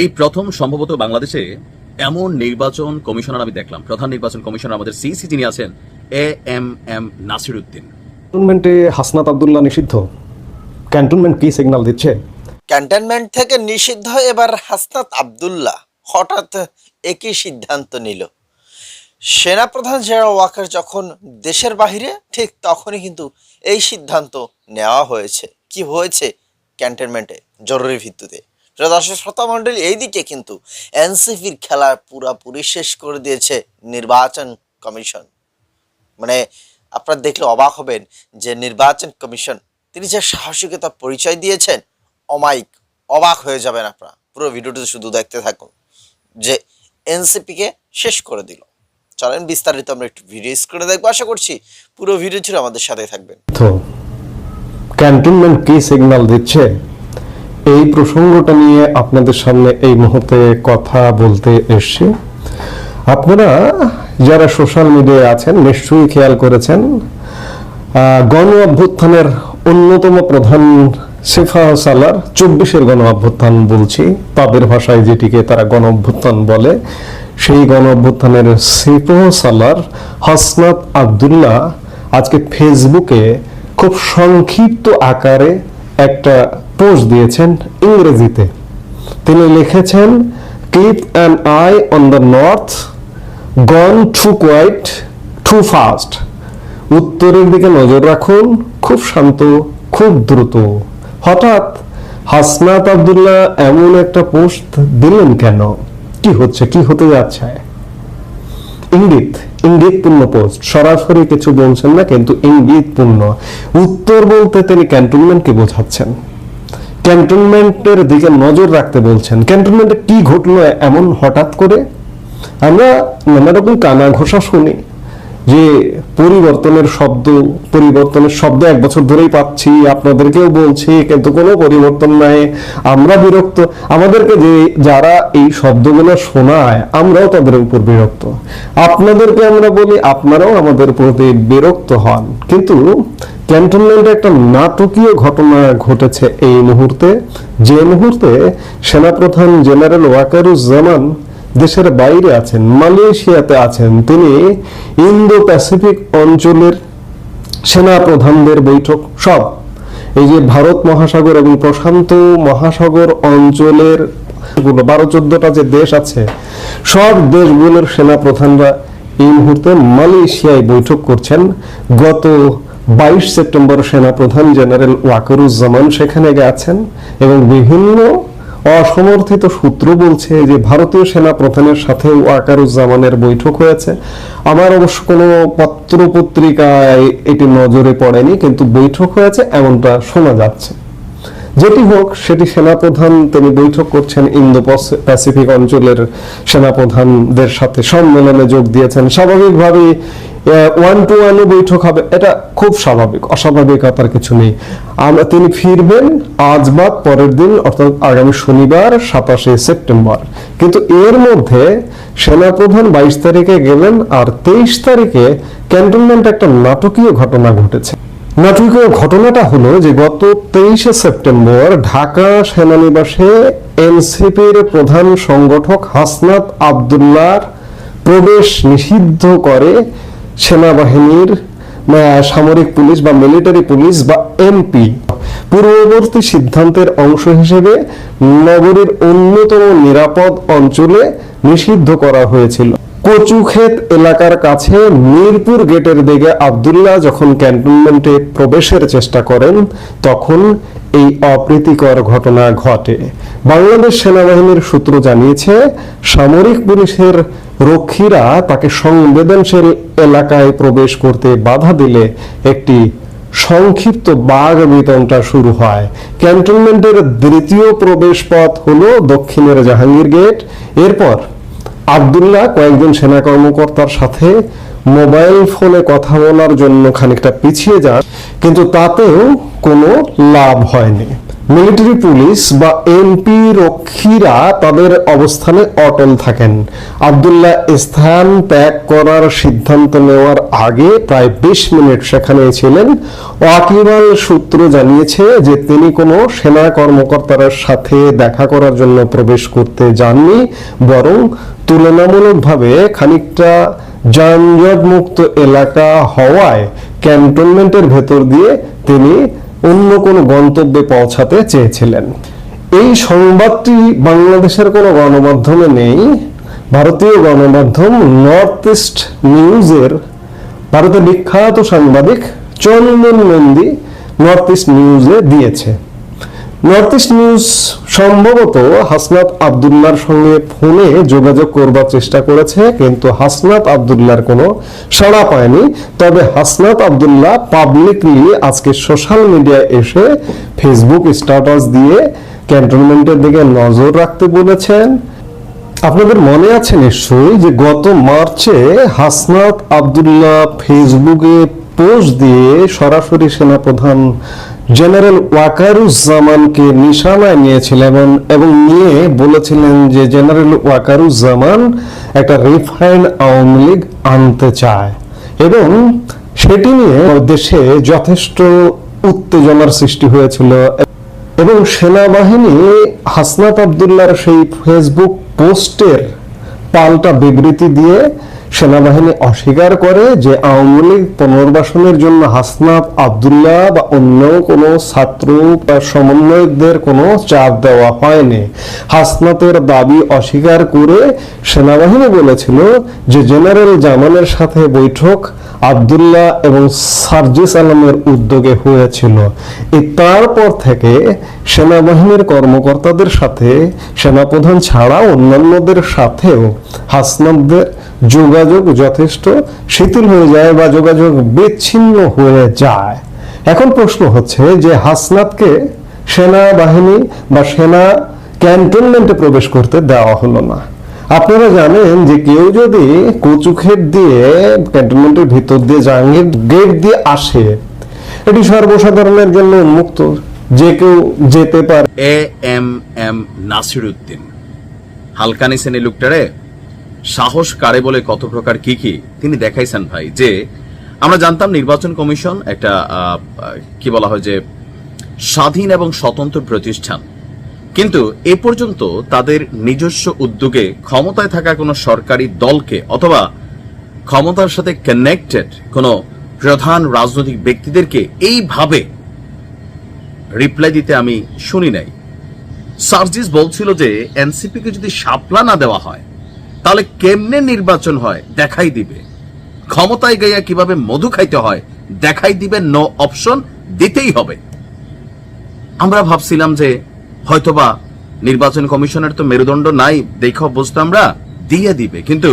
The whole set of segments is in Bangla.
এই প্রথম সম্ভবত বাংলাদেশে এমন নির্বাচন কমিশনার আমি দেখলাম। প্রধান নির্বাচন কমিশনার আমাদের সিসি যিনি আছেন A M M Nasir Uddin ক্যান্টনমেন্টে হাসনাত আবদুল্লাহ নিষিদ্ধ। ক্যান্টনমেন্ট কি সিগন্যাল দিচ্ছে? ক্যান্টনমেন্ট থেকে নিষিদ্ধ এবার হাসনাত আবদুল্লাহ হঠাৎ একই সিদ্ধান্ত নিল। সেনাপ্রধান জেনারেল ওয়াকার যখন দেশের বাইরে ঠিক তখনই কিন্তু এই সিদ্ধান্ত নেওয়া হয়েছে। কি হয়েছে ক্যান্টনমেন্টে জরুরি ভিত্তিতে। দর্শক শ্রোতা মণ্ডলী এইদিকে কিন্তু এনসিপির খেলা পুরাপুরি শেষ করে দিয়েছে নির্বাচন কমিশন। মানে আপনারা দেখলে অবাক হবেন যে নির্বাচন কমিশন তিনি যে সাহসিকতা পরিচয় দিয়েছেন অমাইক অবাক হয়ে যাবেন আপনারা। পুরো ভিডিওটি শুধু দেখতে থাকুন যে এনসিপিকে শেষ করে দিল। চলেন বিস্তারিত আমরা একটু ভিডিও স্ক্রিনে দেখব। আশা করছি পুরো ভিডিও ছিল আমাদের সাথে থাকবেন। তো ক্যান্টনমেন্ট কি সিগন্যাল দিচ্ছে? এই প্রসঙ্গটা নিয়ে আপনাদের সামনে এই মুহূর্তে কথা বলতে এসছি। আপনারা যারা সোশ্যাল মিডিয়ায় আছেন, নিশ্চয়ই খেয়াল করেছেন গণ অভ্যুত্থানের অন্যতম প্রধান সেফা সালার চব্বিশের গণ অভ্যুত্থান বলছি। তাদের ভাষায় যেটিকে তারা গণ অভ্যুত্থান বলে, সেই গণ অভ্যুত্থানের সেফা সালার হাসনাত আবদুল্লাহ আজকে ফেসবুকে খুব সংক্ষিপ্ত আকারে একটা পোস্ট দিয়েছেন ইংরেজিতে। তিনি লিখেছেন keep an eye on the north gone too quiet too fast উত্তরের দিকে নজর রাখুন, খুব শান্ত, খুব দ্রুত। হঠাৎ হাসনাত আবদুল্লাহ এমন একটা পোস্ট দিলেন কেন? কি হচ্ছে? কি হতে যাচ্ছে? ইঙ্গিত ইঙ্গিতপূর্ণ পোস্ট সরাসরি কিছু বলছেন না, কিন্তু ইঙ্গিতপূর্ণ। উত্তর বলতে তিনি ক্যান্টনমেন্টকে বোঝাচ্ছেন। ক্যান্টনমেন্টের দিকে নজর রাখতে বলছেন। ক্যান্টনমেন্টে কি ঘটলো এমন হঠাৎ করে? আমরা নানা রকম কানা ঘোষা শুনি। যে পরিবর্তনের শব্দ পরিবর্তনের শব্দ এক বছর ধরেই পাচ্ছি, আপনাদেরকেও বলছি, কিন্তু কোনো পরিবর্তন নাই। আমরা বিরক্ত। আমাদেরকে যে যারা এই শব্দগুলো শোনায়, আমরাও তাদের উপর বিরক্ত। আপনাদেরকে আমরা বলি, আপনারাও আমাদের প্রতি বিরক্ত হন। কিন্তু ক্যান্টনমেন্টে একটা নাটকীয় ঘটনা ঘটেছে এই মুহূর্তে। যে মুহূর্তে সেনাপ্রধান জেনারেল ওয়াকারুজ্জামান দেশের বাইরে আছেন, মালয়েশিয়াতে আছেন, তিনি ইন্দো প্যাসিফিক অঞ্চলের সেনা প্রধানদের বৈঠক, সব। এই যে ভারত মহাসাগর এবং প্রশান্ত মহাসাগর অঞ্চলের বারো চোদ্দটা যে দেশ আছে, সব দেশগুলোর সেনা প্রধানরা এই মুহূর্তে মালয়েশিয়ায় বৈঠক করছেন। গত বাইশ সেপ্টেম্বর সেনা প্রধান জেনারেল ওয়াকারুজ্জামান সেখানে গেছেন এবং বিভিন্ন অসমর্থিত সূত্র বলছে যে ভারতীয় সেনা প্রধানের সাথে ওয়াকারুজ্জামানের বৈঠক হয়েছে। আমার অবশ্য কোনো পত্র পত্রিকায় এটি নজরে পড়েনি, কিন্তু বৈঠক হয়েছে এমনটা শোনা যাচ্ছে। যেটি হোক, সেটি সেনাপ্রধান, তিনি বৈঠক করছেন ইন্দো প্যাসিফিক অঞ্চলের সেনাপ্রধানদের সাথে সম্মেলনে যোগ দিয়েছেন। স্বাভাবিকভাবেই ওয়ান টু ওয়ানে বৈঠক হবে। এটা খুব স্বাভাবিক অস্বাভাবিকতার কিছু নেই। তিনি ফিরবেন আজ বাদ পরের দিন, অর্থাৎ আগামী শনিবার, সাতাশে সেপ্টেম্বর। কিন্তু এর মধ্যে সেনাপ্রধান বাইশ তারিখে গেলেন আর তেইশ তারিখে ক্যান্টনমেন্টে একটা নাটকীয় ঘটনা ঘটেছে। নাটকীয় ঘটনাটা হলো যে গত তেইশে সেপ্টেম্বর ঢাকা সেনানিবাসে এনসিপির প্রধান সংগঠক হাসনাত আবদুল্লাহর প্রবেশ নিষিদ্ধ করে সেনাবাহিনীর সামরিক পুলিশ, বা মিলিটারি পুলিশ, বা এমপি পূর্ববর্তী সিদ্ধান্তের অংশ হিসেবে নগরীর অন্যতম নিরাপদ অঞ্চলে নিষিদ্ধ করা হয়েছিল। কচুক্ষেত এলাকার কাছে মিরপুর গেটের দিকে আবদুল্লাহ যখন ক্যান্টনমেন্টে প্রবেশের চেষ্টা করেন, তখন এই অপ্রীতিকর ঘটনা ঘটে। বাংলাদেশ সেনাবাহিনীর সূত্র জানিয়েছে, সামরিক পুলিশের রক্ষীরা তাকে সংবেদনশীল এলাকায় প্রবেশ করতে বাধা দিলে একটি সংক্ষিপ্ত বাঘ বিতনটা শুরু হয়। ক্যান্টনমেন্টের দ্বিতীয় প্রবেশ পথ হলো দক্ষিণের জাহাঙ্গীর গেট। এরপর আবদুল্লাহ কয়েকজন সেনা কর্মকর্তার সাথে মোবাইল ফোনে কথা বলার জন্য খানিকটা পিছিয়ে যান, কিন্তু তাতেও কোনো লাভ হয়নি। মিলিটারি পুলিশ বা এমপি রক্ষীরা তাদের অবস্থানে অটল থাকেন। আবদুল্লাহ স্থান ত্যাগ করার সিদ্ধান্ত নেওয়ার আগে প্রায় বিশ মিনিট সেখানে ছিলেন। ওয়াকিবাল সূত্র জানিয়েছে যে তিনি কোনো সেনা কর্মকর্তার সাথে দেখা করার জন্য প্রবেশ করতে যাননি, বরং তুলনামূলকভাবে খানিকটা যানজটমুক্ত এলাকা হওয়ায় ক্যান্টনমেন্টের ভেতর দিয়ে তিনি অন্য কোনো গন্তব্যে পৌঁছাতে চেয়েছিলেন। এই সংবাদটি বাংলাদেশের কোনো গণমাধ্যমে নেই। ভারতীয় গণমাধ্যম নর্থ ইস্ট নিউজের ভারতের বিখ্যাত সাংবাদিক চন্দন নন্দী নর্থ ইস্ট নিউজে দিয়েছে। নর্থ ইস্ট নিউজ সম্ভবত হাসনাত আবদুল্লার সঙ্গে ফোনে যোগাযোগ করবার চেষ্টা করেছে, কিন্তু হাসনাত আবদুল্লার কোনো সাড়া পায়নি। তবে হাসনাত আবদুল্লাহ পাবলিকলি আজকে সোশ্যাল মিডিয়ায় এসে ফেসবুক স্ট্যাটাস দিয়ে ক্যান্টনমেন্টের দিকে নজর রাখতে বলেছেন। আপনাদের মনে আছে নিশ্চয়ই যে গত মার্চে হাসনাত আবদুল্লাহ ফেসবুকে পোস্ট দিয়ে সরাসরি সেনাপ্রধান জেনারেল ওয়াকারুজ্জামানকে নিশানায় নিয়েছিলেন এবং- নিয়ে বলেছিলেন যে জেনারেল ওয়াকারুজ্জামান একটা রিফাইন আওয়ামী লীগ আনতে চায়। এবং সেটি নিয়ে দেশে যথেষ্ট উত্তেজনার সৃষ্টি হয়েছিল। এবং সেনাবাহিনী হাসনাত আবদুল্লার সেই ফেসবুক পোস্টের পাল্টা বিবৃতি দিয়ে সেনাবাহিনী অস্বীকার করে যে আওয়ামী লীগ পুনর্বাসনের জন্য হাসনাত আবদুল্লাহ বা অন্য কোনো ছাত্র বা সমন্বয়কদের কোনো চাপ দেওয়া হয়নি। হাসনাতের দাবি অস্বীকার করে সেনাবাহিনী বলেছিল যে জেনারেল জামানের সাথে বৈঠক আবদুল্লাহ এবং সার্জিস আলমের উদ্যোগে হয়েছিল। এই তারপর থেকে সেনাবাহিনীর কর্মকর্তাদের সাথে, সেনাপ্রধান ছাড়া অন্যান্যদের সাথেও হাসনাতদের যোগাযোগ যথেষ্ট শিথিল হয়ে যায় বা যোগাযোগ বিচ্ছিন্ন হয়ে যায়। এখন প্রশ্ন হচ্ছে যে হাসনাতকে সেনাবাহিনী বা সেনা ক্যান্টনমেন্টে প্রবেশ করতে দেওয়া হলো না। আপনারা জানেন যে কেউ যদি কচুক্ষেত দিয়ে, ক্যান্টনমেন্টের ভিতর দিয়ে, জাহাঙ্গীর গেট দিয়ে আসে, এটি সর্বসাধারণের জন্য উন্মুক্ত। যে কেউ যেতে পারে। A M M Nasir Uddin হালকানি শ্রেণি লোকটারে সাহস কারে বলে কত প্রকার কি কি তিনি দেখাইছেন ভাই, যে আমরা জানতাম নির্বাচন কমিশন একটা কি বলা হয় যে স্বাধীন এবং স্বতন্ত্র প্রতিষ্ঠান। কিন্তু এ পর্যন্ত তাদের নিজস্ব উদ্যোগে ক্ষমতায় থাকা কোনো সরকারি দলকে অথবা ক্ষমতার সাথে কানেক্টেড কোনো প্রধান রাজনৈতিক ব্যক্তিদেরকে এইভাবে রিপ্লাই দিতে আমি শুনি নাই। সার্জিস বলছিল যে এনসিপি কে যদি সাপলা না দেওয়া হয়, তাহলে কেমনে নির্বাচন হয় দেখাই দিবে। ক্ষমতায় গাইয়া কীভাবে মধু খাইতে হয় দেখাই দিবে নো অপশন দিতেই হবে। আমরা ভাবছিলাম যে হয়তোবা নির্বাচন কমিশনের তো মেরুদণ্ড নাই, দেখো বুঝতে আমরা, দিয়ে দিবে। কিন্তু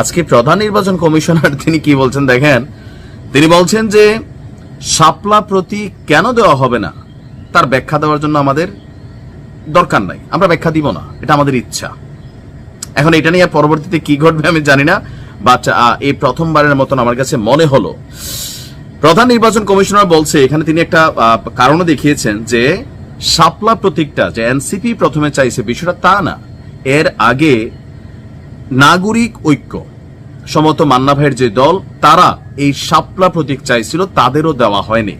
আজকে প্রধান নির্বাচন কমিশনার তিনি কি বলছেন দেখেন, তিনি বলছেন যে শাপলা প্রতি কেন দেওয়া হবে না? তার ব্যাখ্যা দেওয়ার জন্য আমাদের দরকার নাই। আমরা ব্যাখ্যা দিব না, এটা আমাদের ইচ্ছা। এখন এটা নিয়ে পরবর্তীতে কি ঘটবে আমি জানি না বাট এই প্রথমবারের মতন আমার কাছে মনে হলো। প্রধান নির্বাচন কমিশনার বলছে, এখানে তিনি একটা কারণও দেখিয়েছেন যে শাপলা প্রতীকটা যে এনসিপি প্রথমে চাইছে বিষয়টা তা না। এর আগে নাগরিক ঐক্য, সমত মান্না ভাইয়ের যে দল, তারা এই শাপলা প্রতীক চাইছিল, তাদেরও দেওয়া হয়নি।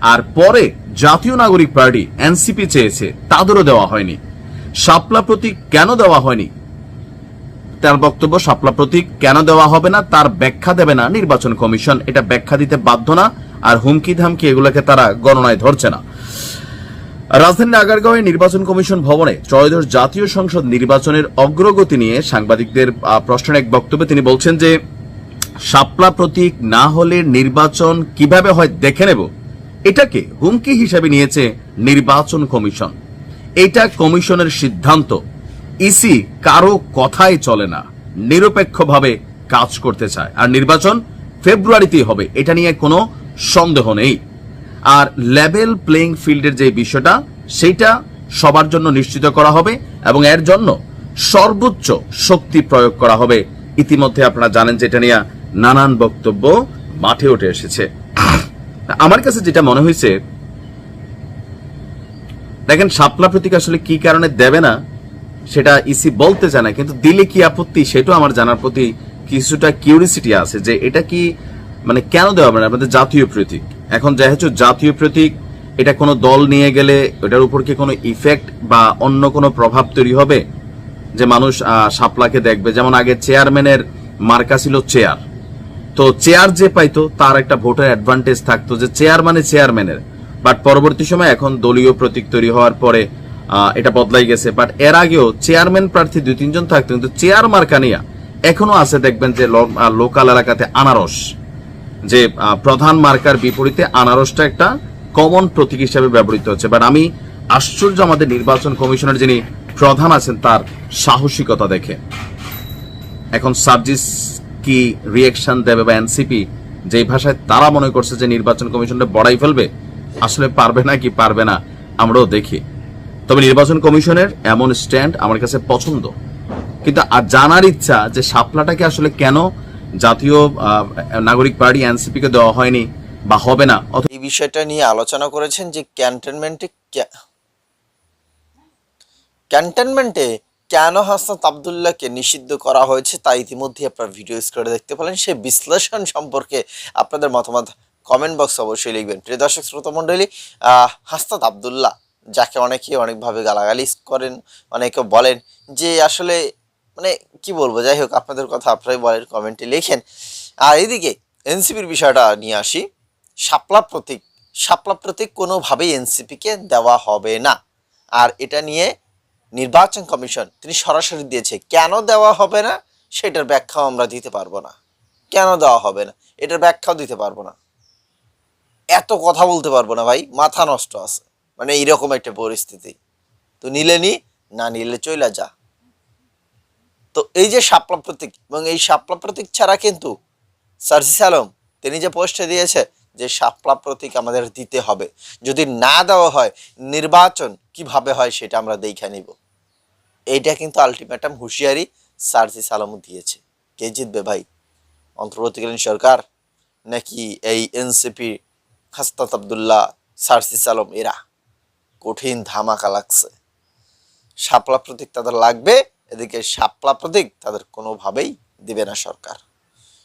আর পরে জাতীয় নাগরিক পার্টি, এনসিপি চেয়েছে, তাদেরও দেওয়া হয়নি। শাপলা প্রতীক কেন দেওয়া হয়নি? তার বক্তব্য, শাপলা প্রতীক কেন দেওয়া হবে না, তার ব্যাখ্যা দেবে না নির্বাচন কমিশন। এটা ব্যাখ্যা দিতে বাধ্য না, আর হুমকি ধামকি এগুলোকে তারা গণনায় ধরছে না। রাজধানীর আগারগাঁওয়ে নির্বাচন কমিশন ভবনে ত্রয়োদশ জাতীয় সংসদ নির্বাচনের অগ্রগতি নিয়ে সাংবাদিকদের প্রশ্নের এক বক্তব্যে তিনি বলছেন যে, শাপলা প্রতীক না হলে নির্বাচন কীভাবে হয় দেখে নেব। এটাকে হুমকি হিসাবে নিয়েছে নির্বাচন কমিশন। এটা কমিশনের সিদ্ধান্ত। ইসি কারও কথাই চলে না। নিরপেক্ষভাবে কাজ করতে চায়। আর নির্বাচন ফেব্রুয়ারিতেই হবে। এটা নিয়ে কোনো সন্দেহ নেই। আর লেভেল প্লেইং ফিল্ডের যে বিষয়টা, সেইটা সবার জন্য নিশ্চিত করা হবে এবং এর জন্য সর্বোচ্চ শক্তি প্রয়োগ করা হবে। ইতিমধ্যে আপনারা জানেন যে এটা নিয়ে নানান বক্তব্য মাঠে উঠে এসেছে। আমার কাছে যেটা মনে হয়েছে, দেখেন, শাপলা প্রতীক আসলে কি কারণে দেবে না, সেটা ইসি বলতে চায় না কিন্তু দিলে কি আপত্তি সেটাও আমার জানার প্রতি কিছুটা কিউরিসিটি আছে যে এটা কি মানে কেন দেওয়া হবে না? জাতীয় প্রতীক। এখন যেহেতু জাতীয় প্রতীক এটা কোনো দল নিয়ে গেলে এটার উপর কি কোনো ইফেক্ট বা অন্য কোনো প্রভাব তৈরি হবে? যে মানুষ আহ, শাপলাকে দেখবে। যেমন আগে চেয়ারম্যানের মার্কা ছিল চেয়ার তো চেয়ার যে পাইতো তার একটা ভোটের অ্যাডভান্টেজ থাকতো যে চেয়ার মানে চেয়ারম্যানের বাট পরবর্তী সময় এখন দলীয় প্রতীক তৈরি হওয়ার পরে এটা বদলাই গেছে। বাট এর আগেও চেয়ারম্যান প্রার্থী দুই তিনজন থাকতো কিন্তু চেয়ার মার্কা নিয়ে এখনও আছে দেখবেন যে লোকাল এলাকাতে আনারস। যে প্রধান মার্কার বিপরীতে আনারসটা একটা কমন প্রতীক হিসেবে ব্যবহৃত হচ্ছে। বাট আমি আশ্চর্য আমাদের নির্বাচন কমিশনের যিনি প্রধান আছেন, তার সাহসিকতা দেখে। এখন সার্জিস কি রিয়েকশন দেবে বা এনসিপি যেই ভাষায় তারা মনে করছে যে নির্বাচন কমিশনটা বড়াই ফেলবে, আসলে পারবে না কি পারবে না, আমরাও দেখি। তবে নির্বাচন কমিশনের এমন স্ট্যান্ড আমার কাছে পছন্দ। কিন্তু জানার ইচ্ছা যে শাপলাটাকে আসলে কেন জাতীয় নাগরিক পার্টি এনসিপি কে দেওয়া হয়নি বা হবে না এই বিষয়টা নিয়ে আলোচনা করেছেন যে ক্যান্টনমেন্টে ক্যান্টনমেন্টে কেন হাসনাত আবদুল্লাহকে নিষিদ্ধ করা হয়েছে তা ইতিমধ্যে আপনার ভিডিও স্ক্রিনে দেখতে পেলেন। সে বিশ্লেষণ সম্পর্কে আপনাদের মতামত কমেন্ট বক্সে অবশ্যই লিখবেন। প্রিয় দর্শক, শ্রোতা মণ্ডলী হাসনাত আবদুল্লাহ, যাকে অনেকে অনেকভাবে গালাগালি করেন, অনেকে বলেন যে আসলে মানে কি বলব, যাই হোক আপনাদের কথা আপনারাই বলেন কমেন্টে লেখেন। আর এদিকে এনসিপির বিষয়টা নিয়ে আসি। শাপলা প্রতীক শাপলা প্রতীক কোনোভাবেই এনসিপিকে দেওয়া হবে না। আর এটা নিয়ে নির্বাচন কমিশন, তিনি সরাসরি দিয়েছে, কেন দেওয়া হবে না? সেটার ব্যাখ্যাও আমরা দিতে পারব না। কেন দেওয়া হবে না? এটার ব্যাখ্যাও দিতে পারব না। এত কথা বলতে পারব না ভাই, মাথা নষ্ট আছে। মানে এইরকম একটা পরিস্থিতি। তো নিলে নি, না নিলে চইলা যা। তো এই যে শাপলা প্রতীক এবং এই শাপলা প্রতীক ছাড়া কিন্তু সার্জিস আলম, তিনি যে পোস্টে দিয়েছে যে শাপলা প্রতীক আমাদের দিতে হবে, যদি না দেওয়া হয় নির্বাচন কীভাবে হয় সেটা আমরা দেখে নিব। এইটা কিন্তু আলটিমেটাম হুঁশিয়ারি সার্জিস আলম দিয়েছে। কে জিতবে ভাই? অন্তর্বর্তীকালীন সরকার নাকি এই এনসিপি হাস্তাত আবদুল্লাহ, সার্জিস আলম, এরা? কঠিন ধামাকা লাগছে। শাপলা প্রতীক তাদের লাগবে। এদিকে শাপলা প্রতীক তাদের কোনোভাবেই দিবে না সরকার।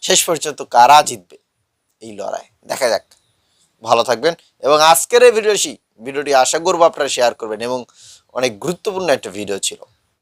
শেষ পর্যন্ত কারা জিতবে এই লড়াই? দেখা যাক। ভালো থাকবেন এবং আজকের এই ভিডিওটি ভিডিওটি আশা করব আপনারা শেয়ার করবেন এবং অনেক গুরুত্বপূর্ণ একটা ভিডিও ছিল।